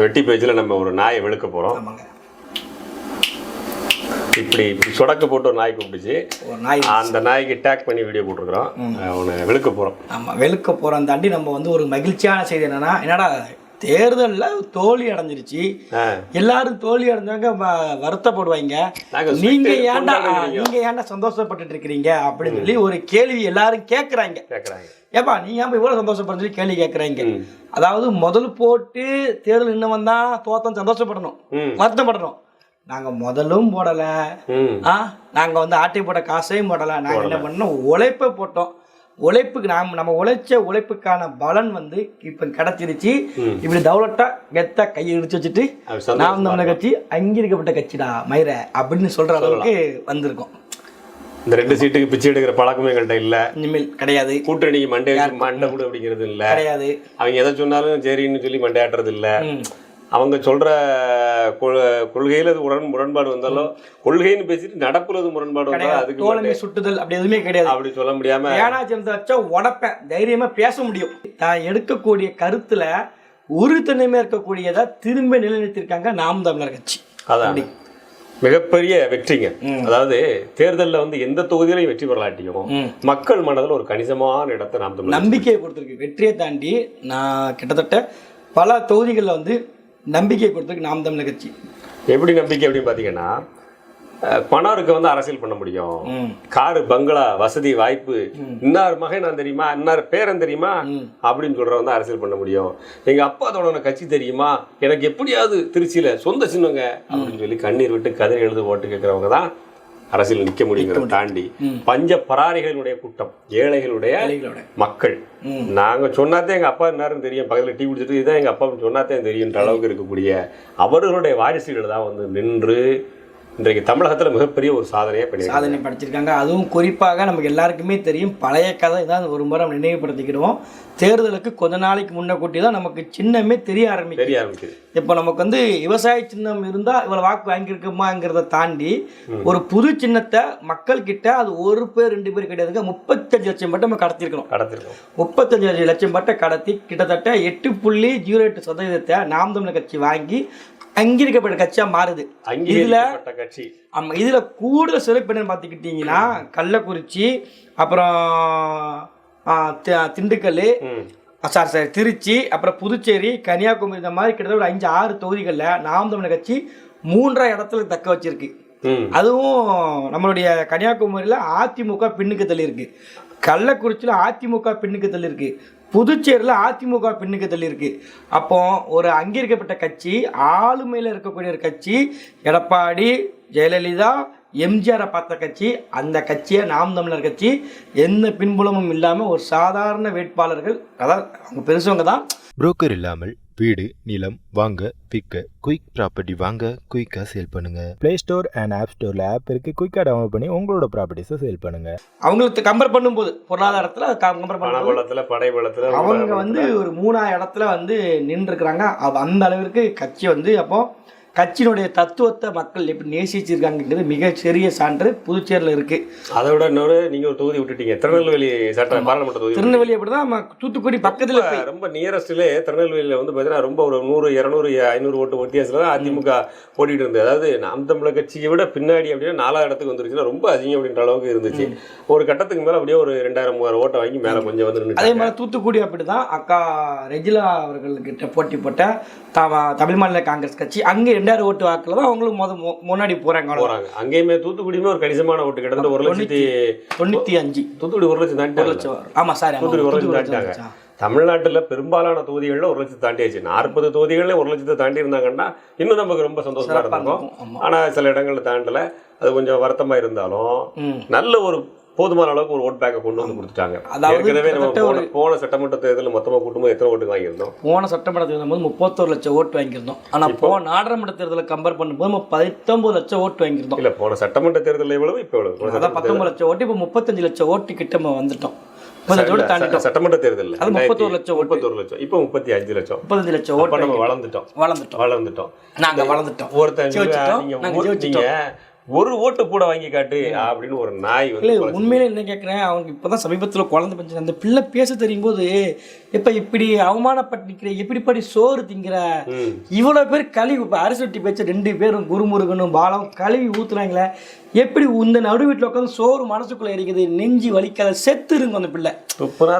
வெட்டி பேஜில் நம்ம ஒரு நாயை வெளுக்க போகிறோம் இப்படி இப்படி சொடக்க போட்டு ஒரு நாய் கூப்பிட்டுச்சு. ஒரு நாய் அந்த நாய்க்கு டேக் பண்ணி வீடியோ போட்டிருக்கிறோம். அவனை வெளுக்க போகிறோம் ஆமாம் வெளுக்க போகிறோம் தாண்டி நம்ம வந்து ஒரு மகிழ்ச்சியான செய்தி என்னன்னா என்னடா தேர்தலில் தோல்வி அடைஞ்சிருச்சு. எல்லாரும் தோல்வி அடைஞ்சவங்க வருத்தப்படுவாங்க. நாங்க நீங்க ஏன்டா. நீங்க ஏன்டா சந்தோஷப்பட்டுட்டு இருக்கிறீங்க அப்படின்னு சொல்லி ஒரு கேள்வி எல்லாரும் கேட்குறாங்க ஏப்பா நீ ஏன் இவ்வளவு சந்தோஷப்படுறது சொல்லி கேள்வி கேட்குறாங்க அதாவது முதல் போட்டு தேர்தல் இன்னும் வந்தா தோத்தம் சந்தோஷப்படணும். வருத்தப்படணும். நாங்க முதலும் போடல. ஆ நாங்க வந்து ஆட்டை போட்ட காசையும் போடல. நாங்க என்ன பண்ணோம்? உழைப்பை போட்டோம். உழைப்புக்கு நாம் நம்ம உழைச்ச உழைப்புக்கான பலன் வந்து இப்ப கிடைச்சிருச்சு. இப்படி தௌலட்டா கெத்தா கையை இடிச்சு வச்சுட்டு நாம் தமிழர் கட்சி அங்கீகரிக்கப்பட்ட கட்சிடா மயிர அப்படின்னு சொல்ற அளவுக்கு வந்திருக்கோம். இந்த ரெண்டு சீட்டுக்கு பிச்சை எடுக்கிற பழக்கமே எங்கள்கிட்ட இல்லை. இனிமேல் கிடையாது. கூட்டணிக்கு மண்டை மண்டை கூட அப்படிங்கிறது இல்லை. கிடையாது. அவங்க எதை சொன்னாலும் சரின்னு சொல்லி மண்டையாட்டுறது இல்லை. அவங்க சொல்ற கொ- கொள்கையில அது உடன் முரண்பாடு வந்தாலும் கொள்கைன்னு பேசிட்டு நடப்புல அது முரண்பாடு வந்தாலும் அதுக்கு தோழமை சுட்டுதல் அப்படி எதுவுமே கிடையாது. அப்படி சொல்ல முடியாம ஏனா சின்னத்தை வச்சா உடப்பேன். தைரியமா பேச முடியும். தான் எடுக்கக்கூடிய கருத்துல உறுதுணைமையா இருக்கக்கூடியதை திரும்ப நிலைநிறுத்திருக்காங்க நாம் தமிழர் கட்சி. அதான். மிகப்பெரிய வெற்றிங்க. அதாவது தேர்தல்ல வந்து எந்த தொகுதியிலையும் வெற்றி பெறலாட்டியும். மக்கள் மனதில் ஒரு கணிசமான இடத்தை நாம் நம்பிக்கையை கொடுத்துருக்கு. வெற்றியை தாண்டி நான் கிட்டத்தட்ட பல தொகுதிகளில் வந்து நம்பிக்கையை கொடுத்துருக்கு நாம் தமிழர் கட்சி. எப்படி நம்பிக்கை அப்படின்னு பாத்தீங்கன்னா அஹ், பணம் இருக்க வந்து அரசியல் பண்ண முடியும். காரு பங்களா வசதி வாய்ப்பு. இன்னார் மகன் நான் தெரியுமா? இன்னார் பேரன் தெரியுமா? அப்படின்னு சொல்ற வந்து அரசியல் பண்ண முடியும். எங்க அப்பா தொடங்கின கட்சி தெரியுமா? எனக்கு எப்படியாவது திருச்சியில சொந்த சின்னங்க அப்படின்னு சொல்லி கண்ணீர் விட்டு கதை எழுது ஓட்டு கேட்கறவங்க தான் அரசியல் நிக்க முடியுங்கிறத தாண்டி பஞ்ச பராரிகளுடைய கூட்டம் ஏழைகளுடைய ஏழைகளோட. மக்கள். நாங்க சொன்னாதே எங்க அப்பா என்னாருன்னு தெரியும். பக்கத்துல டீ குடிச்சிட்டு இதுதான் எங்க அப்பா சொன்னாதே தெரியுன்ற அளவுக்கு இருக்கக்கூடிய அவர்களுடைய வாரிசுகள் தான் வந்து நின்று இன்றைக்கு தமிழகத்துல மிகப்பெரிய ஒரு சாதனையை பண்ணியிருக்காங்க. சாதனை படிச்சிருக்காங்க. அதுவும் குறிப்பாக நமக்கு எல்லாருக்குமே தெரியும் பழைய கதை தான் ஒரு முறை நம்ம நினைவுபடுத்திக்கிடுவோம். தேர்தலுக்கு கொஞ்ச நாளைக்கு முன்ன கூட்டி தான் நமக்கு சின்னமே தெரிய ஆரம்பிக்கும் தெரிய ஆரம்பிக்குது. இப்போ நமக்கு வந்து விவசாய சின்னம் இருந்தால் இவ்வளோ வாக்கு வாங்கியிருக்குமாங்கிறத தாண்டி ஒரு புது சின்னத்தை மக்கள் கிட்ட அது ஒரு பேர் ரெண்டு பேர் கிடையாதுங்க முப்பத்தஞ்சு லட்சம் பட்டம் நம்ம கடத்திருக்கணும். கடத்திருக்கோம். முப்பத்தஞ்சு லட்சம் பட்டை கடத்தி கிட்டத்தட்ட எட்டு புள்ளி ஜீரோ எட்டு சதவீதத்தை நாம் தமிழர் கட்சி வாங்கி அங்கீகரிக்கப்பட்ட கட்சியாக மாறுது. அங்கீகரிக்கப்பட்ட கட்சி. ஆமாம் இதில் கூடுதல் சிறப்பு என்னன்னு பார்த்துக்கிட்டிங்கன்னா கள்ளக்குறிச்சி அப்புறம் திண்டுக்கல். சாரி சாரி திருச்சி அப்புறம் புதுச்சேரி கன்னியாகுமரி இந்த மாதிரி கிட்டத்தட்ட ஒரு அஞ்சு ஆறு தொகுதிகளில் நாம் தமிழர் கட்சி மூன்றாம் இடத்துல தக்க வச்சிருக்கு. அதுவும் நம்மளுடைய கன்னியாகுமரியில் அதிமுக பின்னுக்கு தள்ளி இருக்கு கள்ளக்குறிச்சியில் அதிமுக பின்னுக்கு தள்ளி இருக்கு புதுச்சேரியில் அதிமுக பின்னுக்கு தள்ளியிருக்கு. அப்போ ஒரு அங்கீகரிக்கப்பட்ட கட்சி ஆளுமையில் இருக்கக்கூடிய ஒரு கட்சி எடப்பாடி ஜெயலலிதா எம்ஜிஆரை பார்த்த கட்சி அந்த கட்சியை நாம் தமிழர் கட்சி எந்த பின்புலமும் இல்லாமல் ஒரு சாதாரண வேட்பாளர்கள் அதாவது அவங்க பெருசவங்க தான். புரோக்கர் இல்லாமல் வீடு நிலம் வாங்க விற்க. குயிக் ப்ராப்பர்ட்டி வாங்க குயிக்காக சேல் பண்ணுங்க. ப்ளே ஸ்டோர் அண்ட் ஆப் ஸ்டோரில் ஆப் இருக்கு. குயிக்காக டவுன்லோட் பண்ணி உங்களோட ப்ராப்பர்ட்டிஸை சேல் பண்ணுங்க. அவங்களுக்கு கம்பேர் பண்ணும்போது பொருளாதாரத்தில் கம்பேர் பண்ணும்போது படை பலத்துல அவங்க வந்து ஒரு மூணாயிரம் இடத்துல வந்து நின்றுருக்குறாங்க. அந்த அளவிற்கு கட்சி வந்து அப்போ கட்சியினுடைய தத்துவத்தை மக்கள் எப்படி நேசிச்சிருக்காங்கிறது மிக சிறிய சான்று புதுச்சேரியில் இருக்கு. அதை விட இன்னொரு நீங்க ஒரு தொகுதி விட்டுட்டீங்க. திருநெல்வேலி சட்ட பாராளுமன்ற தொகுதி திருநெல்வேலி அப்படிதான் தூத்துக்குடி பக்கத்தில் ரொம்ப- நியரஸ்ட்லே திருநெல்வேலியில வந்து பார்த்தீங்கன்னா ரொம்ப ஒரு நூறு இரநூறு ஐநூறு ஓட்டு வித்தியாசத்துல தான் அதிமுக ஓடிட்டு இருந்தது. அதாவது நாம் தமிழர் கட்சியை விட பின்னாடி அப்படின்னா நாலாவது இடத்துக்கு வந்துருச்சுன்னா ரொம்ப அதிகம் அப்படின்ற அளவுக்கு இருந்துச்சு. ஒரு கட்டத்துக்கு மேல அப்படியே ஒரு ரெண்டாயிரம் மூவாயிரம் ஓட்டை வாங்கி மேல கொஞ்சம் வந்து அதே. மாதிரி தூத்துக்குடி அப்படிதான் அக்கா ரெஜிலா அவர்கள்கிட்ட போட்டி போட்ட தமிழ் மாநில காங்கிரஸ் கட்சி. அங்கே ரெண்டாயிரம் ஓட்டு வாக்குல தான் அவங்களுக்கு முத முன்னாடி போறாங்க. போறாங்க அங்கேயுமே தூத்துக்குடியுமே ஒரு கணிசமான ஓட்டு கிட்டத்தட்ட ஒரு லட்சத்தி தொண்ணூத்தி அஞ்சு தூத்துக்குடி ஒரு லட்சம் தாண்டி ஒரு லட்சம் வரும். ஆமா சாரி தூத்துக்குடி ஒரு லட்சம் தாண்டிட்டாங்க லட்சம். தமிழ்நாட்டுல பெரும்பாலான தொகுதிகளில் ஒரு லட்சத்தை தாண்டியாச்சு நாற்பது தொகுதிகளில் ஒரு லட்சத்தை தாண்டி இருந்தாங்கன்னா இன்னும் நமக்கு ரொம்ப சந்தோஷமா இருக்கும். ஆமா. ஆனா சில இடங்கள்ல தாண்டல அது கொஞ்சம் வருத்தமா இருந்தாலும். நல்ல ஒரு போதுமான அளவுக்கு ஒரு ஓட் பேக்கை கொண்டு வந்து கொடுத்துட்டாங்க. ஏற்கனவே நம்ம போன சட்டமன்ற தேர்தலில் மொத்தமா கூட்டும்போது எத்தனை ஓட்டு வாங்கியிருந்தோம்? போன சட்டமன்ற தேர்தல் போது முப்பத்தோரு லட்சம் ஓட்டு வாங்கியிருந்தோம். ஆனா போன நாடாளுமன்ற தேர்தலை கம்பேர் பண்ணும்போது நம்ம பத்தொன்பது லட்சம் ஓட்டு வாங்கியிருந்தோம். இல்ல போன சட்டமன்ற தேர்தலில் எவ்வளவு இப்போ எவ்வளவு? அதான் பத்தொன்பது லட்சம் ஓட்டு இப்போ முப்பத்தஞ்சு லட்சம் ஓட்டு கிட்ட நம்ம வந்துட்டோம். சட்டமன்ற தேர்தலில் அது முப்பத்தோரு லட்சம். முப்பத்தோரு லட்சம். இப்போ முப்பத்தி அஞ்சு லட்சம். முப்பத்தஞ்சு லட்சம் நம்ம. வளர்ந்துட்டோம். வளர்ந்துட்டோம். வளர்ந்துட்டோம். நாங்க வளர்ந்துட்டோம். ஒருத்தன் ஒரு ஓட்டு கூட வாங்கி காட்டு அப்படின்னு ஒரு நாய் இல்லை உண்மையிலே என்ன கேட்குறேன் அவனுக்கு இப்போ தான் சமீபத்தில் குழந்தை பஞ்சு அந்த பிள்ளை பேச தெரியும் போது இப்போ இப்படி அவமானப்பட்டு நிற்கிற எப்படிப்படி சோறு திங்கிற. இவ்வளோ பேர் கழுவி இப்போ அரிசி வெட்டி பேச்ச ரெண்டு பேரும் குருமுருகனும் பாலம் கழுவி ஊத்துறாங்களே எப்படி இந்த நடு வீட்டில் உட்காந்து சோறு மனசுக்குள்ளே இருக்குது நெஞ்சு வலிக்காத செத்து இருங்க அந்த பிள்ளை. துப்புனா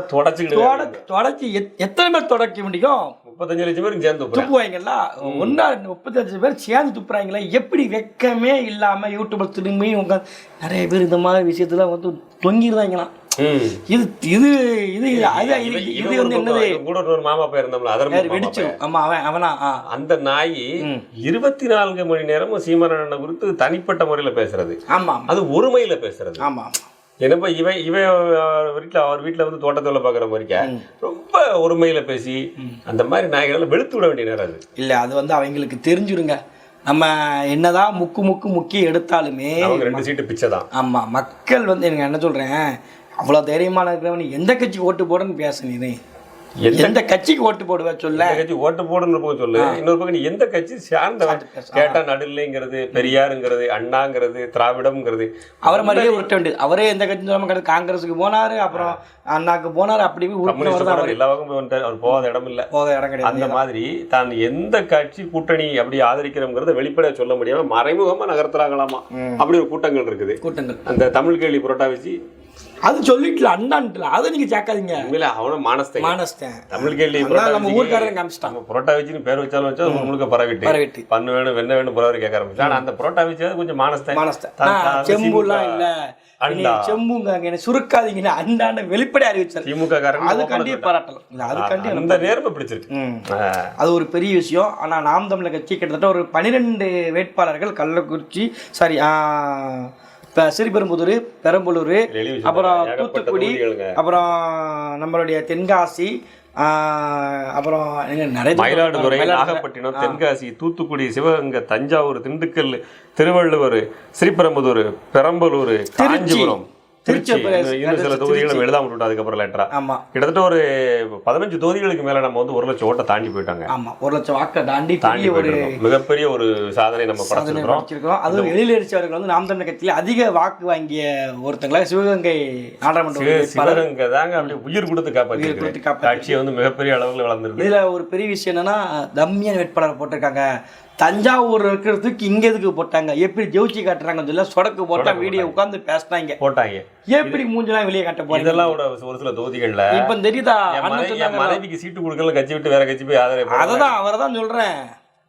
தொடச்சி எத்- எத்தனை பேர் தொடக்க முடியும்? முப்பத்தஞ்சு லட்சம் பேருக்கு சேர்ந்து துப்புவாங்கல்ல ஒன்றா முப்பத்தஞ்சு பேர் சேர்ந்து துப்புறாங்களே எப்படி வெக்கமே இல்லாமல் யூடியூப்ல திரும்பி உட்காந்து நிறைய பேர் இந்த மாதிரி விஷயத்துல வந்து தொங்கிடுறாங்களாம். இது இது இது இது அது இது வந்து ஒரு என்னது? கூட ஒரு மாமா பையன் இருந்தோம்ல அதர் வேறு வெடிச்சிடும் ஆமா அவன் அவனா அந்த நாய் இருபத்தி நான்கு மணி நேரமும் சீமானண்ணனை குறித்து தனிப்பட்ட முறையில பேசுறது. ஆமா. அது ஒருமையில பேசுறது. ஆமா ஆமா. என்னப்பா இவன் இவன் வீட்டில் அவர் வீட்டில் வந்து தோட்டத்தில் பார்க்குற மாதிரிக்க ரொம்ப ஒருமையில பேசி அந்த மாதிரி நாய்களை வெளுத்து விட வேண்டிய நேரம் அது. இல்ல அது வந்து அவங்களுக்கு தெரிஞ்சிருங்க. நம்ம என்னதான் முக்கு முக்கு முக்கி எடுத்தாலுமே ரெண்டு சீட்டு பிச்சை தான் ஆமா மக்கள் வந்து எனக்கு என்ன சொல்றேன் அவ்வளவு தைரியமான இருக்கிறவன் எந்த கட்சிக்கு ஓட்டு போடுன்னு பேச நீ. எந்த கட்சிக்கு ஓட்டு போடுவ சொல்ல? கட்சி ஓட்டு போடுன்னு பக்கம் சொல்லு. இன்னொரு பக்கம் நீ எந்த கட்சி சார்ந்தவன் கேட்டா நடுநிலைங்கிறது பெரியாருங்கிறது அண்ணாங்கிறது திராவிடம்ங்கிறது. அவரை மாதிரியே உருட்ட வேண்டியது. அவரே எந்த கட்சி சொல்லாம காங்கிரஸுக்கு போனாரு அப்புறம் அண்ணாக்கு போனாரு அப்படி எல்லா பக்கமும் வந்துட்டாரு. அவர் போகாத இடம் இல்ல. போக இடம் கிடையாது. அந்த மாதிரி தான் எந்த கட்சி கூட்டணி அப்படி ஆதரிக்கிறோங்கிறத வெளிப்படையா சொல்ல முடியாம மறைமுகமா நகர்த்துறாங்களாமா? அப்படி ஒரு கூட்டங்கள் இருக்குது. கூட்டங்கள். அந்த தமிழ் கேள்வி புரோட்டா வச்சு அது சொல்லிட்டுல அண்ணான்ட்டுல. அதை நீங்க சேர்க்காதீங்க உண்மையில அவனும் மானஸ்தை மானஸ்தேன் தமிழ் கேள்வி நம்ம ஊர்க்காரன் காமிச்சிட்டான். புரோட்டா வச்சுன்னு பேர் வச்சாலும் வச்சா முழுக்க பரவிட்டு. பரவிட்டு. பண்ணு வேணும் வெண்ணெய் வேணும் புறவர் கேட்க ஆரம்பிச்சு. ஆனா அந்த புரோட்டா வச்சு கொஞ்சம் மானஸ்தை மானஸ்தேன் தான் தான் செம்புலாம் இல்ல அண்டா. செம்புங்க என்ன சுருக்காதீங்கன்னு அண்டாண்ட வெளிப்படை அறிவிச்சார் திமுக காரங்க அதுக்காண்டி பாராட்டலாம் இது அதுக்காண்டி அந்த நேர்மை பிடிச்சிருக்கு. அது ஒரு பெரிய விஷயம். ஆனால் நாம் தமிழர் கட்சி கிட்டத்தட்ட ஒரு பன்னிரெண்டு வேட்பாளர்கள் கள்ளக்குறிச்சி சாரி இப்போ சிறுபெரும்புதூர் பெரம்பலூர் அப்புறம் தூத்துக்குடி. அப்புறம் நம்மளுடைய தென்காசி அப்புறம் நிறைய மயிலாடுதுறை. நாகப்பட்டினம் தென்காசி தூத்துக்குடி சிவகங்கை தஞ்சாவூர் திண்டுக்கல் திருவள்ளுவர் ஸ்ரீபெரும்புதூர் பெரம்பலூர் காஞ்சிபுரம் திருச்சி இன்னும் சில தொகுதிகளை எழுதாம அதுக்கப்புறம் லேட்டரா ஆமா. கிட்டத்தட்ட ஒரு பதினஞ்சு தொகுதிகளுக்கு மேல நம்ம வந்து ஒரு லட்சம் ஓட்டை தாண்டி போயிட்டாங்க. ஆமா ஒரு லட்சம் வாக்கை தாண்டி தாண்டி ஒரு. மிகப்பெரிய ஒரு சாதனை நம்ம படைச்சிருக்கிறோம். அதுவும் எழிலரசி அவர்கள் வந்து நாம் கட்சியில் அதிக வாக்கு வாங்கிய ஒருத்தங்கள சிவகங்கை நாடாளுமன்ற சிவகங்கை தாங்க அப்படியே உயிர் கொடுத்து காப்பாற்றி கட்சியை வந்து மிகப்பெரிய அளவுல வளர்ந்துருக்கு. இதுல ஒரு பெரிய விஷயம் என்னன்னா தம்மியன் வேட்பாளர் போட்டிருக்காங்க. தஞ்சாவூர் இருக்கிறதுக்கு இங்க எதுக்கு போட்டாங்க? எப்படி ஜெயிச்சு காட்டுறாங்கன்னு சொல்ல சொடக்கு போட்டா வீடியோ உட்கார்ந்து பேசினாங்க. போட்டாங்க. எப்படி மூஞ்செல்லாம் வெளியே காட்ட போறீங்க? இதெல்லாம் ஒரு சில தொகுதிகள்ல இப்ப தெரியுதா? மனைவிக்கு சீட்டு கொடுக்கல கட்சி விட்டு வேற கட்சி போய் ஆதரவு போடுறாங்க. அததான் அவரை தான் சொல்றேன்.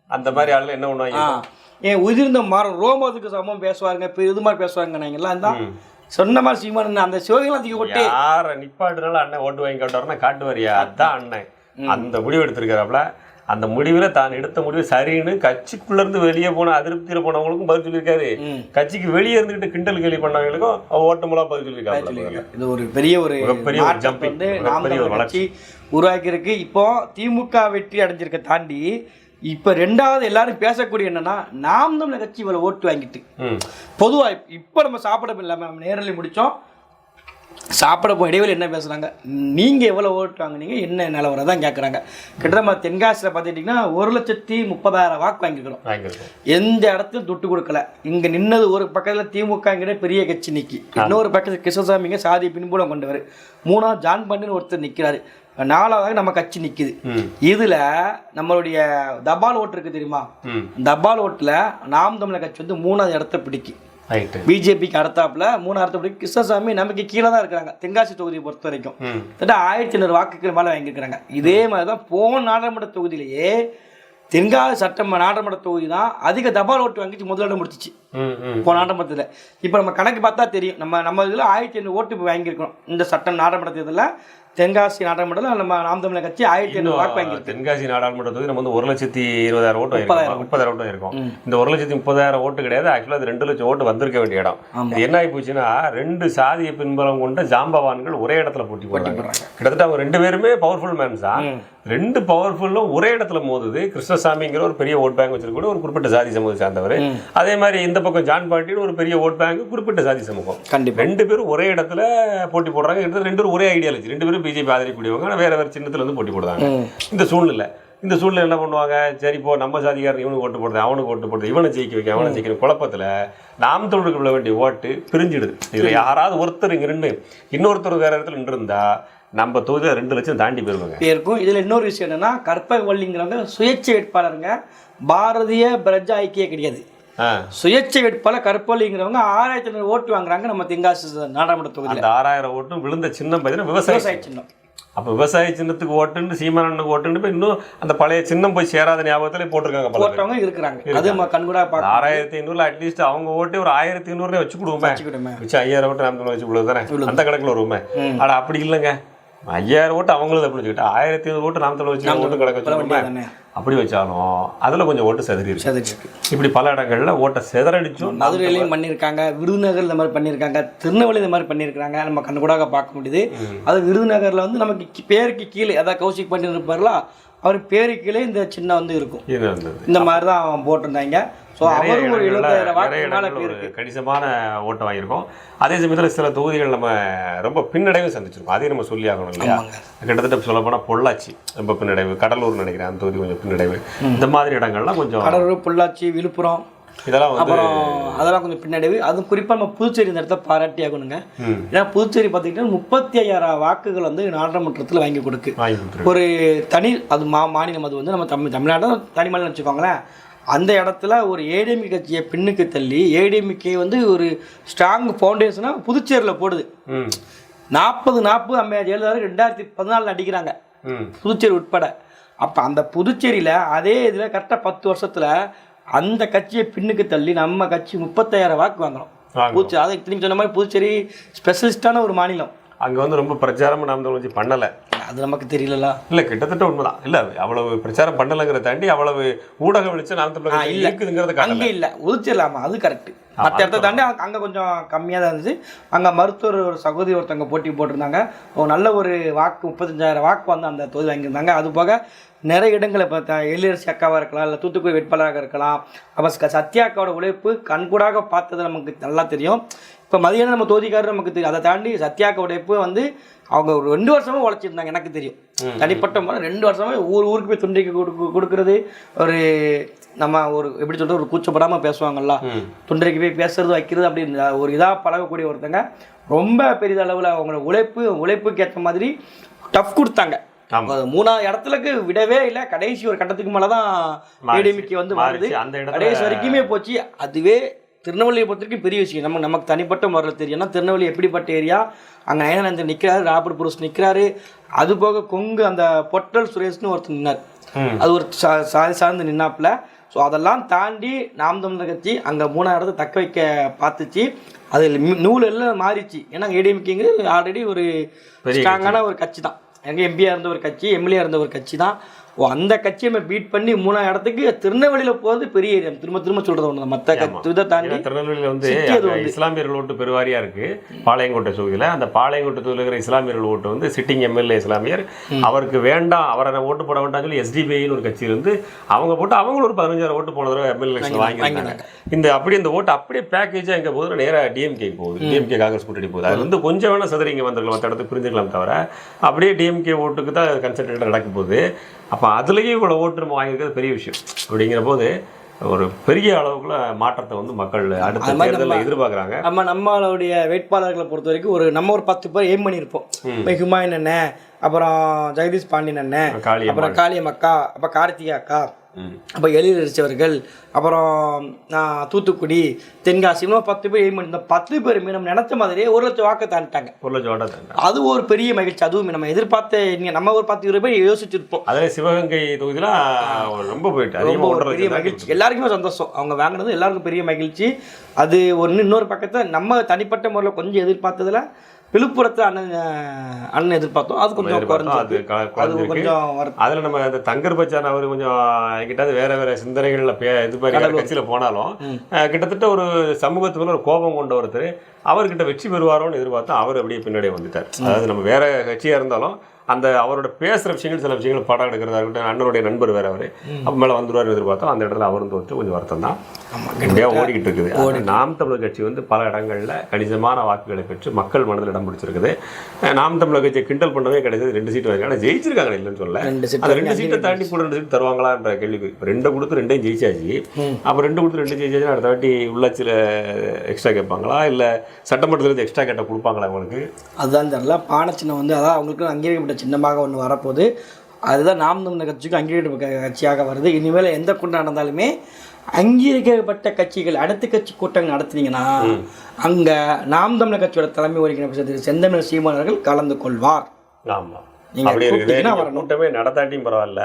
அந்த மாதிரி ஆளுங்க என்ன பண்ணுவாங்க. ஏன் உதிர்ந்த மரம் ரோமத்துக்கு சமம் பேசுவாருங்க இது மாதிரி பேசுவாங்க நீங்களாம் அந்த சொன்ன மாதிரி சீமான் அந்த சிவகெல்லாம் தூக்கி கொட்டி. யார நிப்பாட்டுனாலும் அண்ணன் ஓட்டு வாங்கி காட்டுவாருன்னா காட்டுவாரியா அதான் அண்ணன். அந்த முடிவு எடுத்திருக்கிறாப்ல அந்த முடிவுல தான் எடுத்த முடிவு சரின்னு கட்சிக்குள்ள இருந்து வெளியே போன அதிருப்தியில போனவங்களுக்கும் பதில் சொல்லியிருக்காரு. கட்சிக்கு வெளியே இருந்துகிட்டு கிண்டல் கேலி பண்ணவங்களுக்கும் ஓட்டு மூலம் பதில் சொல்லியிருக்காரு இது ஒரு பெரிய ஒரு மிகப்பெரிய ஒரு மிகப்பெரிய ஒரு தமிழர் கட்சி உருவாக்கி இருக்கு இப்போ திமுக வெற்றி அடைஞ்சிருக்க தாண்டி இப்போ ரெண்டாவது எல்லாரும் பேசக்கூடிய என்னன்னா நாம் தமிழர் கட்சி இவ்வளவு ஓட்டு வாங்கிட்டு. ம். பொதுவா இப்ப- நம்ம சாப்பிட இல்லாம நம்ம நேரலை முடிச்சோம். சாப்பிட போய் இடைவெளி என்ன பேசுறாங்க? நீங்க எவ்வளவு ஓட்டு வாங்குனீங்க என்ன நிலவரம் தான் கேட்குறாங்க கிட்டத்தட்ட தென்காசியில் பார்த்துக்கிட்டிங்கன்னா ஒரு லட்சத்தி முப்பதாயிரம் வாக்கு வாங்கிக்கிறோம் எந்த இடத்துலையும் துட்டு கொடுக்கல. இங்க நின்னது ஒரு பக்கத்துல திமுகங்கிற பெரிய கட்சி நிக்கி. இன்னொரு பக்கத்துல கிருஷ்ணசாமிங்க சாதி பின்புலம் கொண்டவர் மூணாவது ஜான் பாண்டியன் ஒருத்தர் நிக்கிறாரு. நாலாவதாக நம்ம கட்சி நிக்குது. ம். இதுல நம்மளுடைய தபால் ஓட்டு இருக்கு தெரியுமா? தபால் ஓட்டுல நாம் தமிழர் கட்சி வந்து மூணாவது இடத்த பிடிக்கு. ரைட்டு பிஜேபிக்கு அடுத்தாப்புல மூணாவது பிடிக்கும் கிருஷ்ணசாமி நமக்கு கீழே தான் இருக்கிறாங்க. தென்காசி தொகுதியை பொறுத்த வரைக்கும். கிட்டத்தட்ட ஆயிரத்தி ஐநூறு வாக்குகள் மேலே வாங்கியிருக்கிறாங்க. இதே மாதிரி தான் போன நாடாளுமன்ற தொகுதியிலேயே தென்காசி சட்டமன்ற நாடாளுமன்ற தொகுதி தான் அதிக தபால் ஓட்டு வாங்கிச்சு முதலிடம் முடிச்சிச்சு போன இப்போ நம்ம கணக்கு பார்த்தா தெரியும். நம்ம நம்ம இதில் ஆயிரத்தி ஐநூறு ஓட்டு வாங்கியிருக்கோம் இந்த சட்டம் நாடாளுமன்ற தேர்தலில் தென்காசி நாடாளுமன்றத்தில் நம்ம நாம் தமிழர் கட்சி ஆயிரத்தி ஐநூறு வாக்கு வாங்கியிருக்கு. தென்காசி நாடாளுமன்ற தொகுதி நம்ம வந்து ஒரு லட்சத்தி இருபதாயிரம் ஓட்டு வாங்கியிருக்கோம். முப்பதாயிரம். ஓட்டு இருக்கும் இந்த ஒரு லட்சத்தி முப்பதாயிரம் ஓட்டு கிடையாது. ஆக்சுவலாக அது ரெண்டு லட்சம் ஓட்டு வந்திருக்க வேண்டிய இடம். என்ன ஆகி போச்சுன்னா ரெண்டு சாதிய பின்பலம் கொண்ட ஜாம்பவான்கள் ஒரே இடத்துல போட்டி போடுறாங்க. கிட்டத்தட்ட அவங்க ரெண்டு பேருமே பவர்ஃபுல் மேன்ஸ் தான் ரெண்டு பவர்ஃபுல்லும் ஒரே இடத்துல மோதுது. கிருஷ்ணசாமிங்கிற ஒரு பெரிய ஓட் பேங்க் வச்சிருக்க ஒரு குறிப்பிட்ட சாதி சமூகத்தை சார்ந்தவர். அதே மாதிரி இந்த பக்கம் ஜான் பாட்டின்னு ஒரு பெரிய ஓட் பேங்க் குறிப்பிட்ட சாதி சமூகம். கண்டிப்பாக ரெண்டு பேரும் ஒரே இடத்துல போட்டி போடுறாங்க. கிட்டத்தட்ட ரெண்டு பேரும் ஒரே ஐடியாலஜி ரெண்டு பேரும் பிஜேபி ஆதரிக்கக்கூடியவங்க. ஆனா வேற வேற சின்னத்துல வந்து போட்டி போடுறாங்க. இந்த சூழ்நிலை. இந்த சூழ்நிலை என்ன பண்ணுவாங்க? சரி இப்போ நம்ம ஜாதிக்காரன் இவனுக்கு ஓட்டு போடுறது அவனுக்கு ஓட்டு போடுறது இவனை ஜெயிக்க வைக்க அவனை ஜெயிக்கிற குழப்பத்துல நாம் தமிழுக்கு விட வேண்டிய ஓட்டு பிரிஞ்சிடுது. இதுல யாராவது ஒருத்தர் இங்க நின்று இன்னொருத்தர் வேற இடத்துல நின்று இருந்தா நம்ம தொகுதியில் ரெண்டு லட்சம் தாண்டி போயிருவாங்க. இருக்கும். இதுல இன்னொரு விஷயம் என்னன்னா கற்பகவல்லிங்கிறவங்க சுயேட்சை வேட்பாளருங்க பாரதிய பிரஜா ஐக்கிய கிடையாது. சுயேட்சை வேட்பாளர் கற்பகவல்லிங்கிறவங்க ஆறாயிரத்தி ஐநூறு ஓட்டு வாங்குறாங்க நம்ம தென்காசி நாடாளுமன்ற அந்த ஆறாயிரம் ஓட்டும் விழுந்த சின்னம் பார்த்தீங்கன்னா விவசாய சின்னம். அப்போ விவசாய சின்னத்துக்கு ஓட்டுன்னு சீமானனுக்கு ஓட்டுன்னு போய் இன்னும் அந்த பழைய சின்னம் போய் சேராத ஞாபகத்துல போட்டிருக்காங்க. போட்டவங்க இருக்கிறாங்க. அது கண்கூடா பார்க்க ஆறாயிரத்தி ஐநூறுல அட்லீஸ்ட் அவங்க ஓட்டே ஒரு ஆயிரத்தி ஐநூறுல வச்சு கொடுவோமே வச்சு ஐயாயிரம் ஓட்டு நம்ம வச்சு விழுது தானே விழுது. அந்த கணக்குல வருவோமே. ம். ஆனா அப்படி இல்லைங்க. ஐயாயிரம் ஓட்டு அவங்களும் அப்படி வச்சுக்கிட்டா ஆயிரத்தி ஐநூறு ஓட்டு நாம் தமிழ் வச்சு ஓட்டு வச்சுக்கோமே வேண்டியதானே அப்படி வச்சாலும் அதுல கொஞ்சம் ஓட்டு செதறி இப்படி பல இடங்கள்ல ஓட்டை செதறடிச்சும் மதுரையிலையும் பண்ணியிருக்காங்க விருதுநகர் இந்த மாதிரி பண்ணியிருக்காங்க திருநெல்வேலி இந்த மாதிரி பண்ணியிருக்காங்க நம்ம கண்கூடாக பார்க்க முடியுது. அது விருதுநகரில் வந்து நமக்கு பேருக்கு கீழே அதாவது கௌசிக் பண்ணி இருப்பார்ல அவர் பேருக்கு கீழே இந்த சின்னம் வந்து இருக்கும். இந்த மாதிரி தான் அவன் போட்டிருந்தாங்க. ஸோ அவரும் ஒரு எழுபதாயிரம் வாக்கு கணிசமான ஓட்டை வாங்கியிருக்கோம். அதே சமயத்தில் சில தொகுதிகள் நம்ம ரொம்ப பின்னடைவு சந்திச்சிருக்கோம். அதையும் நம்ம சொல்லி ஆகணும் இல்லையா? கிட்டத்தட்ட சொல்ல போனால் பொள்ளாச்சி ரொம்ப பின்னடைவு கடலூர் நினைக்கிறேன் அந்த தொகுதி கொஞ்சம் பின்னடைவு. இந்த மாதிரி இடங்கள்லாம் கொஞ்சம் கடலூர் பொள்ளாச்சி விழுப்புரம் இதெல்லாம் அப்புறம் அதெல்லாம் கொஞ்சம் பின்னடைவு. அதுவும் குறிப்பாக நம்ம புதுச்சேரி இந்த இடத்த பாராட்டி ஆகணுங்க. ஏன்னா புதுச்சேரி பார்த்துக்கிட்டா முப்பத்தி ஐயாயிரம் வாக்குகள் வந்து நாடாளுமன்றத்தில் வாங்கி கொடுக்கு. ஒரு தனி அது மா மாநிலம் அது வந்து நம்ம தமிழ் தமிழ்நாடு தனி மாநிலம் வச்சுக்கோங்களேன். அந்த இடத்துல ஒரு ஏடிஎம்கே கட்சியை பின்னுக்கு தள்ளி ஏடிஎம்கே வந்து ஒரு ஸ்ட்ராங் ஃபவுண்டேஷனாக புதுச்சேரியில் போடுது. நாற்பது நாற்பது அம்மையார் ஜெயலலிதா ரெண்டாயிரத்தி பதினாலில் அடிக்கிறாங்க. புதுச்சேரி உட்பட. அப்போ அந்த புதுச்சேரியில் அதே இதில் கரெக்டாக பத்து வருஷத்தில் அந்த கட்சியை பின்னுக்கு தள்ளி நம்ம கட்சி முப்பத்தாயிரம் வாக்கு வாங்குறோம். புதுச்சேரி அதை திரும்பி சொன்ன மாதிரி புதுச்சேரி ஸ்பெஷலிஸ்டான ஒரு மாநிலம். அங்கே வந்து ரொம்ப பிரச்சாரமும் நாம் தமிழ் பண்ணலை. அது நமக்கு தெரியலல்ல இல்லை கிட்டத்தட்ட உண்மைதான். இல்லை அவ்வளவு பிரச்சாரம் பண்ணலைங்கிறத தாண்டி அவ்வளவு ஊடக வெளிச்சம் நாம் தமிழ். இருக்குதுங்கிறத அங்கே இல்லை. புதுச்சேரியில் ஆமாம் அது கரெக்ட் மற்ற இடத்த தாண்டி அங்க- கொஞ்சம் கம்மியாக தான் இருந்துச்சு. அங்கே மருத்துவர் ஒரு சகோதரி ஒருத்தவங்க போட்டி போட்டிருந்தாங்க. ஒரு நல்ல ஒரு வாக்கு முப்பத்தஞ்சாயிரம் வாக்கு வந்து அந்த தொகுதி வாங்கியிருந்தாங்க. அது போக நிறைய இடங்களை பார்த்தா எழிலரசி அக்காவாக இருக்கலாம் இல்லை தூத்துக்குடி வேட்பாளராக இருக்கலாம். அப்போ சத்யா அக்காவோட உழைப்பு கண்கூடாக பார்த்தது நமக்கு நல்லா தெரியும். இப்போ மதியானம் நம்ம தொகுதிக்காரர் நமக்கு தெரியும். அதை தாண்டி சத்யாக்க உழைப்பு வந்து அவங்க ஒரு ரெண்டு வருஷமா உழைச்சிருந்தாங்க எனக்கு தெரியும். தனிப்பட்ட முறை ரெண்டு வருஷமா ஊர் ஊருக்கு போய் துண்டிக்கு கொடுக்கு கொடுக்கறது ஒரு நம்ம ஒரு எப்படி சொல்றது ஒரு கூச்சப்படாமல் பேசுவாங்கல்ல. தொண்டரைக்கு போய் பேசுறது வைக்கிறது அப்படின்னு ஒரு இதாக பழகக்கூடிய ஒருத்தங்க ரொம்ப பெரிதளவில் அவங்களோட உழைப்பு உழைப்புக்கு ஏற்ற மாதிரி டஃப் கொடுத்தாங்க. மூணாவது இடத்துலக்கு விடவே இல்லை கடைசி ஒரு கட்டத்துக்கு மேலே தான் மாறிச்சு. ஏடிஎம்கே வந்து இடத்துல கடைசி வரைக்குமே போச்சு. அதுவே திருநெல்வேலியை பொறுத்த வரைக்கும் பெரிய விஷயம். நம்ம நமக்கு தனிப்பட்ட முறையில் தெரியும். ஏன்னா திருநெல்வேலி எப்படிப்பட்ட ஏரியா? அங்கே நயனானந்தன் நிற்கிறாரு ராபர்ட் புருஷ் நிற்கிறாரு அது போக கொங்கு அந்த பொட்டல் சுரேஷ்னு ஒருத்தர் நின்னார். அது ஒரு சாதி சார்ந்து நின்னாப்புல. ஸோ அதெல்லாம் தாண்டி நாம் தமிழர் கட்சி அங்கே மூணாவது இடத்தை தக்க வைக்க பார்த்துச்சு. அது மி- நூல் எல்லாம் மாறிச்சு. ஏன்னா ஏடிஎம்கேங்கிறது ஆல்ரெடி ஒரு ஸ்ட்ராங்கான ஒரு கட்சி தான் எங்கே எம்பியாக இருந்த ஒரு கட்சி எம்எல்ஏ இருந்த ஒரு கட்சி தான் ஓ அந்த கட்சியை பீட் பண்ணி மூணாவது இடத்துக்கு திருநெல்வேலியில் போகிறது பெரிய ஏரியா. திரும்ப திரும்ப சொல்கிறது ஒன்று மற்ற. இதை தாண்டி திருநெல்வேலியில் வந்து. இஸ்லாமியர்கள் ஓட்டு பெருவாரியா இருக்கு பாளையங்கோட்டை தொகுதியில். அந்த பாளையங்கோட்டை தொகுதியில் இருக்கிற இஸ்லாமியர்கள் ஓட்டு வந்து சிட்டிங் எம்எல்ஏ இஸ்லாமியர். அவருக்கு வேண்டாம் அவரை ஓட்டு போட வேண்டாம்னு சொல்லி எஸ்டிபிஐன்னு ஒரு கட்சி இருந்து அவங்க போட்டு அவங்க ஒரு பதினஞ்சாயிரம் ஓட்டு போன தடவை எம்எல்ஏ எலெக்ஷன் வாங்கியிருந்தாங்க. இந்த அப்படி இந்த ஓட்டு அப்படியே பேக்கேஜாக எங்கே போகுது. நேராக டிஎம்கே போகுது டிஎம்கே காங்கிரஸ் கூட்டணி போகுது. அது வந்து கொஞ்சம் வேணா சதுர இங்கே வந்துருக்கலாம். மற்ற இடத்துக்கு பிரிஞ்சுக்கலாம் தவிர அப்படியே டிஎம்கே ஓட்டுக்கு தான் கன்சென்ட்ரேட் நடக்க போகுது. அப்போ அதுலேயும் இவ்வளோ ஓட்டு நம்ம வாங்கியிருக்கிறது பெரிய விஷயம் அப்படிங்கிற போது ஒரு பெரிய அளவுக்குள்ள மாற்றத்தை வந்து மக்கள் அடுத்த தேர்தலில் எதிர்பார்க்குறாங்க நம்ம நம்மளுடைய வேட்பாளர்களை பொறுத்த வரைக்கும் ஒரு நம்ம ஒரு பத்து பேர் எய்ம் பண்ணியிருப்போம் இப்போ ஹுமாயூன் அண்ணன் அப்புறம் ஜெகதீஷ் பாண்டியன் அண்ணன். அப்புறம் காளியம் அக்கா அப்புறம் கார்த்திகா அக்கா. அப்போ எழிலரிச்சவர்கள் அப்புறம் தூத்துக்குடி தென்காசி இன்னும் பத்து பேர் எய்ம் இந்த பத்து பேருமே நம்ம நினைச்ச மாதிரியே ஒரு லட்சம் வாக்கு தாண்டிட்டாங்க. ஒரு லட்சம் தாங்க அது ஒரு பெரிய மகிழ்ச்சி. அதுவும் நம்ம எதிர்பார்த்த இங்க நம்ம ஒரு பத்து இருபது பேர் யோசிச்சிருப்போம். அதில் சிவகங்கை தொகுதியில் ரொம்ப போயிட்டு ரொம்ப ஒரு பெரிய மகிழ்ச்சி. எல்லாருக்குமே சந்தோஷம். அவங்க வாங்கினது எல்லாருக்கும் பெரிய மகிழ்ச்சி. அது ஒன்று இன்னொரு பக்கத்தை நம்ம தனிப்பட்ட முறையில் கொஞ்சம் எதிர்பார்த்ததுல விழுப்புரத்தை அண்ணன் அண்ணன் எதிர்பார்த்தோம் அது கொஞ்சம். அது. கொஞ்சம் அதில் நம்ம இந்த தங்கர் பச்சான் அவர் கொஞ்சம் எங்கிட்டாவது வேற வேற சிந்தனைகளில் இது. கட்சியில் போனாலும் கிட்டத்தட்ட ஒரு சமூகத்து மேல ஒரு கோபம் கொண்ட ஒருத்தர் அவர்கிட்ட வெற்றி பெறுவாரோன்னு எதிர்பார்த்தா அவர் அப்படியே பின்னாடியே வந்துட்டார் அதாவது நம்ம வேற கட்சியாக இருந்தாலும் அந்த அவரோட பேசுகிற விஷயங்கள் சில விஷயங்கள் படம் எடுக்கிறதா இருக்கட்டும் அண்ணனுடைய நண்பர் வேற அவர். அப்போ மேலே வந்துருவார் எதிர்பார்த்தோம். அந்த இடத்துல அவரும் தோற்று கொஞ்சம் வருத்தம் தான். இப்படியே ஓடிக்கிட்டு இருக்குது. நாம் தமிழர் கட்சி வந்து பல இடங்களில் கணிசமான வாக்குகளை பெற்று மக்கள் மனதில் இடம் பிடிச்சிருக்குது. நாம் தமிழர் கட்சியை கிண்டல் பண்ணவே கிடைச்சது ரெண்டு சீட்டு வாங்கி ஆனால் ஜெயிச்சிருக்காங்க இல்லைன்னு சொல்ல அந்த ரெண்டு சீட்டை தாண்டி கூட ரெண்டு சீட் தருவாங்களான்ற கேள்வி இப்போ ரெண்டை கொடுத்து ரெண்டையும் ஜெயிச்சாச்சு. அப்போ ரெண்டு கொடுத்து ரெண்டு ஜெயிச்சாச்சு அடுத்த வாட்டி உள்ளாட்சியில் எக்ஸ்ட்ரா கேட்பாங்களா? இல்லை சட்டமன்றத்தில் எக்ஸ்ட்ரா கேட்டால் கொடுப்பாங்களா அவங்களுக்கு அதுதான் தெரியல. பானை சின்னம் வந்து அதான் அவங்களுக்கு அங்கீகரிக்கப்பட்ட சின்னமாக ஒன்று வரப்போகுது. அதுதான் நாம் தமிழர் கட்சிக்கும் அங்கீகரிக்கப்பட்ட கட்சியாக வருது. இனிமேல் எந்த கூட்டம் நடந்தாலுமே அங்கீகரிக்கப்பட்ட கட்சிகள் அடுத்த கட்சி கூட்டங்கள் நடத்துனீங்கன்னா அங்கே நாம் தமிழர் கட்சியோட தலைமை ஒருங்கிணைப்பு திரு செந்தமிழ் சீமானவர்கள் கலந்து கொள்வார். ஆமாம் நீங்க அப்படி இருக்குது. கூப்பிட்டீங்கன்னா நீங்க வரணும். கூட்டமே நடத்தாட்டியும் பரவாயில்ல.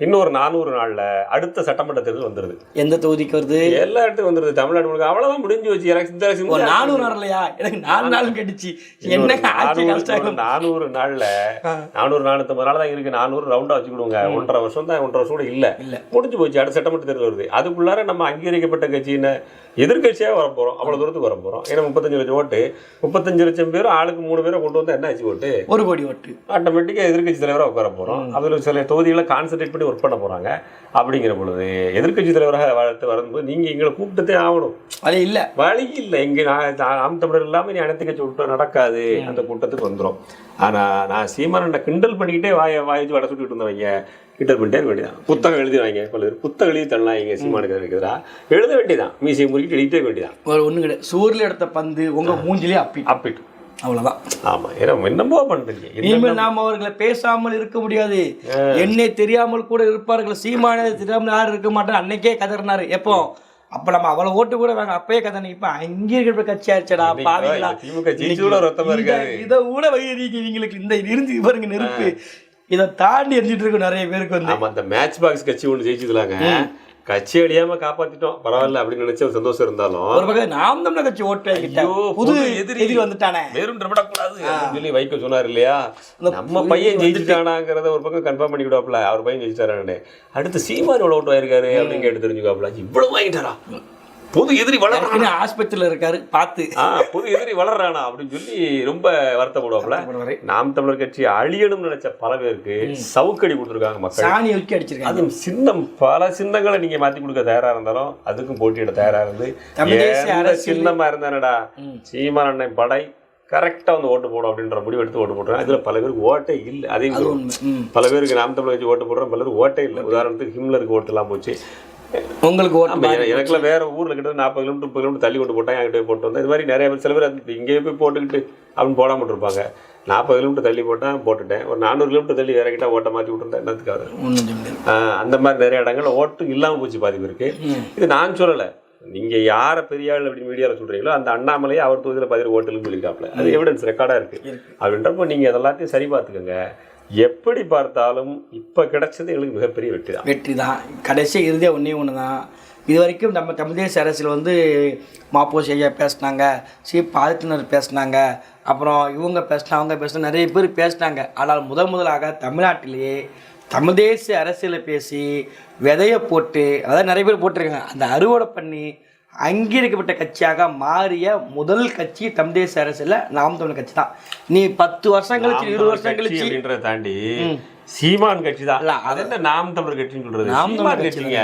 இன்னொரு நானூறு நாள்ல அடுத்த சட்டமன்ற தேர்தல் வந்துருது. எந்த தொகுதிக்கு வருது? எல்லா இடத்துக்கும் வந்துருது. தமிழ்நாடு முழுக்க. அவ்வளவுதான் முடிஞ்சு வச்சு எலெக்ஷன் இந்த முடிஞ்சு நானூறு நாள் இல்லையா எனக்கு நாலு நாள் கெடுச்சு இன்னொரு என்ன ஆட்சி நானூறு நானூறு நாள்ல நானூறு நானூத்தம்பது நாள் தான் இருக்கு. நானூறு ரவுண்டா வச்சுக்கிடுவோங்க ஒன்றரை வருஷம் தான் ஒன்றரை வருஷம் கூட இல்ல. இல்ல. முடிஞ்சு போச்சு. அடுத்த சட்டமன்ற தேர்தல் வருது. அதுக்குள்ளார நம்ம அங்கீகரிக்கப்பட்ட கட்சியின எதிர்கட்சியாக வர போறோம். அவ்வளவு தூரத்துக்கு வர போறோம். ஏன்னா முப்பத்தஞ்சு லட்சம் ஓட்டு. முப்பத்தஞ்சு லட்சம் பேரும் ஆளுக்கு மூணு பேரை கொண்டு வந்தா என்ன ஆச்சு ஓட்டு? ஒரு கோடி ஓட்டு. ஆட்டோமேட்டிக்காக எதிர்க்கட்சி தலைவராக உட்கார போகிறோம் அதில் சில தொகுதிகளை கான்சென்ட்ரேட் பண்ணி ஒர்க் பண்ண போகிறாங்க அப்படிங்கிற பொழுது எதிர்க்கட்சி தலைவராக வாழ்த்து வரும்போது நீங்கள் எங்களை கூப்பிட்டதே ஆகணும். அது இல்லை. வழி இல்லை. இங்கே நான் நாம் தமிழர் இல்லாமல் நீ அனைத்து கட்சி விட்டு நடக்காது. அந்த கூட்டத்துக்கு வந்துடும் ஆனால் நான் சீமானண்ட கிண்டல் பண்ணிக்கிட்டே வாய வாய வச்சு வடை சுட்டுட்டு இருந்தவங்க. கிண்டல் பண்ணிட்டே இருக்க வேண்டியதான் புத்தகம் எழுதி வாங்க பல புத்தகம் எழுதி தள்ளலாம் இங்கே சீமானுக்கு இருக்குதுரா எழுத வேண்டியதான் மீசையை முறுக்கிட்டு எழுதிட்டே வேண்டியதான் ஒரு ஒன்று கிடையாது. சூரில் எடுத்த பந்து உங்கள் மூஞ்சிலே அப்பி அப்பிட்டு. அவ்வளோதான் ஆமாம் ஏன்னா என்னமோ பண்ணுறீங்க இனிமேல் நாம் அவர்களை பேசாமல் இருக்க முடியாது. என்னை தெரியாமல் கூட இருப்பார்கள். சீமானது தெரியாமல் யாரும் இருக்க மாட்டேன் அன்னைக்கே கதறினாரு. எப்போ? அப்ப நம்ம அவ்வளவு ஓட்டு கூட வாங்க அப்பயே கதறி இப்ப அங்கே இருக்கிற கட்சி இன்னைக்கு பாவீங்களா? திமுக இருக்காது. இதை கூட வைக்கிறீங்க நீங்களுக்கு இந்த இருந்து பாருங்க நெருப்பு. இதை தாண்டி எரிஞ்சிட்டு இருக்கும் நிறைய பேருக்கு வந்து. ஆமா அந்த மேட்ச் பாக்ஸ் கட்சி ஒன்று ஜெயிச்சதுலாங்க. கட்சி அழியாம காப்பாத்திட்டோம். பரவாயில்ல அப்படின்னு நினைச்ச சந்தோஷம் இருந்தாலும். ஒரு பக்கம் நாம் தமிழர் கட்சி ஓட்டு புது எதிரி. எதிரி. வந்துட்டானே. வெறும் அப்படின்னு சொல்லி வைக்க சொன்னார் இல்லையா? நம்ம பையன் ஜெயிச்சிட்டானாங்கிறத ஒரு பக்கம் கன்ஃபார்ம் பண்ணிக்கிடுவாப்ல அவர் பையன் ஜெயிச்சிட்டாரான்னு அடுத்து சீமான் எவ்வளவு ஓட்டு வாயிருக்காரு அப்படின்னு கேட்டு தெரிஞ்சுக்காப்ல இவ்வளவு வாங்கிட்டாரா? புது எதிரி வளர்றானா? ஆஸ்பத்திரியில் இருக்காரு? பார்த்து. புது எதிரி வளர்றானா அப்படின்னு சொல்லி ரொம்ப வருத்தப்படுவாப்ல வரை நாம் தமிழர் கட்சி அழியணும்னு நினைச்ச பல பேருக்கு சவுக்கடி கொடுத்துருக்காங்க மக்கள். சாணி ஊக்கி அடிச்சிருக்காங்க. அதுவும் சின்னம் பல சின்னங்களை நீங்க மாத்தி கொடுக்க தயாரா இருந்தாலும் அதுக்கும் போட்டியிட தயாரா இருந்து சின்னமா இருந்தானடா. சீமான் அண்ணன் படை கரெக்டா வந்து ஓட்டு போடும் அப்படின்ற முடிவு எடுத்து ஓட்டு போடுறாங்க இதுல பல பேருக்கு ஓட்டே இல்லை. அதையும் அது. பல பேருக்கு நாம் தமிழ் கட்சி ஓட்டு போடுறோம் பல பேருக்கு ஓட்டே இல்லை. உதாரணத்துக்கு ஹிம்லருக்கு ஓட்டு எல்லாம் போச்சு. உங்களுக்கு ஓட்டு எனக்குலாம் வேற ஊர்ல கிட்ட நாற்பது கிலோமீட்டர் முப்பது கிலோமீட்டர் தள்ளி கொண்டு போட்டாங்க என்கிட்ட போய் போட்டு வந்தேன். இது மாதிரி நிறைய பேர் சில பேர் இங்கேயே போய் போட்டுக்கிட்டு அப்படின்னு போடாம இருப்பாங்க நாற்பது கிலோமீட்டர் தள்ளி போட்டேன் போட்டுட்டேன். ஒரு நானூறு கிலோமீட்டர் தள்ளி வேற கிட்ட ஓட்ட மாத்தி விட்டுருந்தேன் என்னத்துக்காக அந்த மாதிரி நிறைய இடங்கள்ல ஓட்டு இல்லாம போச்சு பாதி பேருக்கு. ம். இது நான் சொல்லல. நீங்க யாரை பெரிய ஆள் அப்படி மீடியாவில் சொல்றீங்களோ அந்த அண்ணாமலையே அவர் தொகுதியில் பதில் ஓட்டுன்னு சொல்லியிருக்காப்ல அது எவிடன்ஸ் ரெக்கார்டா இருக்கு. இருக்கு. அப்படின்றப்போ நீங்க அதெல்லாத்தையும் சரி பார்த்துக்கோங்க. எப்படி பார்த்தாலும் இப்போ கிடைச்சது எங்களுக்கு மிகப்பெரிய வெற்றி தான் வெற்றி தான் கடைசி இறுதியாக ஒன்றே ஒன்று தான் இது வரைக்கும் நம்ம தமிழ் தேசிய அரசியல் வந்து மாப்போசி ஐயா பேசினாங்க சி பாதித்தினர் பேசினாங்க அப்புறம் இவங்க பேசினா அவங்க பேசினா நிறைய பேர் பேசினாங்க. ஆனால் முதல் முதலாக தமிழ்நாட்டிலேயே தமிழ் தேசிய அரசியலை பேசி விதையை போட்டு அதாவது நிறைய பேர் போட்டிருக்காங்க. அந்த அறுவடை பண்ணி அங்கீகரிக்கப்பட்ட கட்சியாக மாறிய முதல் கட்சி தமிழ் தேசிய அரசியலில் நாம் தமிழ் கட்சி தான். நீ பத்து வருஷம் கழிச்சு இருபது வருஷம் கழிச்சு அப்படின்றத தாண்டி சீமான் கட்சி தான். இல்ல, அது என்ன நாம் தமிழர் கட்சின்னு சொல்றது? நாம் கட்சி கட்சிங்க.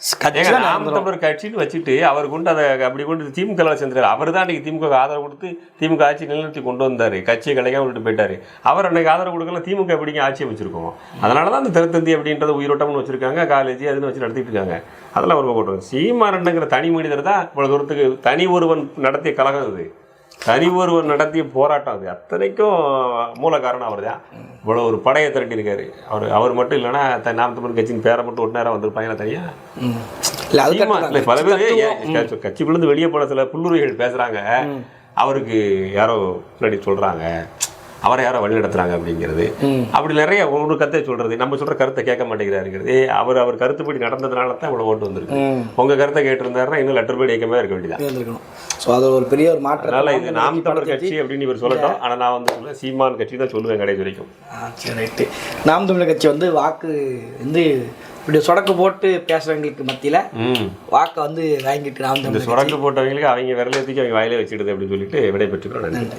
நாம். தமிழர் கட்சின்னு வச்சுட்டு அவர் கொண்டு அதை அப்படி கொண்டு திமுக சேர்ந்தாரு அவர் தான் அன்னைக்கு திமுக ஆதரவு கொடுத்து திமுக ஆட்சி நிலைநிறுத்தி கொண்டு வந்தாரு. கட்சியை கலைக்காம விட்டு போயிட்டாரு. அவர் அன்னைக்கு ஆதரவு கொடுக்கல திமுக எப்படிங்க ஆட்சி அமைச்சிருக்கோம்? அதனால தான் அந்த திருத்தந்தி அப்படின்றத உயிரோட்டம்னு வச்சிருக்காங்க காலேஜ் அதுன்னு வச்சு நடத்திட்டு இருக்காங்க. அதெல்லாம் ஒரு போட்டுருங்க சீமானண்டங்கிற தனி மனிதர் தான் இவ்வளவு தூரத்துக்கு தனி ஒருவன் நடத்திய கழகம் இது தனி ஒருவன் நடத்திய போராட்டம் அது. அத்தனைக்கும் மூல காரணம் அவர் தான் இவ்வளோ ஒரு படையை திரட்டியிருக்காரு. அவர் அவர் மட்டும் இல்லைன்னா த- நாம் தமிழ் கட்சியின் பேரை மட்டும் ஒரு நேரம் வந்திருப்பாங்களா தனியா. இல்ல. பல பேர். கட்சி- கட்சிக்குள்ளேருந்து வெளியே போன சில புல்லுரிகள் பேசுறாங்க. அவருக்கு யாரோ முன்னாடி சொல்றாங்க. அவரை யாரோ வழி நடத்துறாங்க அப்படிங்கிறது. அப்படி நிறைய ஒரு கருத்தை சொல்றது. நம்ம சொல்ற கருத்தை கேட்க மாட்டேங்கிறாருங்கிறது. அவர் அவர் கருத்துப்படி நடந்ததுனால தான் இவ்வளவு ஓட்டு வந்திருக்கு. உங்க கருத்தை கேட்டிருந்தாருன்னா இன்னும் லெட்டர் பேடி இயக்கமே இருக்க வேண்டியதான் ஸோ அது ஒரு பெரிய ஒரு மாற்றம். அதனால இது நாம் தமிழர் கட்சி அப்படின்னு இவர் சொல்லட்டும். ஆனா நான் வந்து சொல்ல சீமான் கட்சி தான் சொல்லுவேன் கடைசி வரைக்கும். ஆ சரி ரைட்டு. நாம் தமிழர் கட்சி வந்து வாக்கு வந்து இப்படி சொடக்கு போட்டு பேசுறவங்களுக்கு மத்தியில வாக்கை வந்து வாங்கிட்டு நாம் தமிழர் சுரங்கு போட்டவங்களுக்கு அவங்க விரல தூக்கி அவங்க வாயிலே வச்சிடுது அப்படின்னு சொல்லிட்டு விடை பெற்றுக்கிறோம் நன்றி. நன்றி.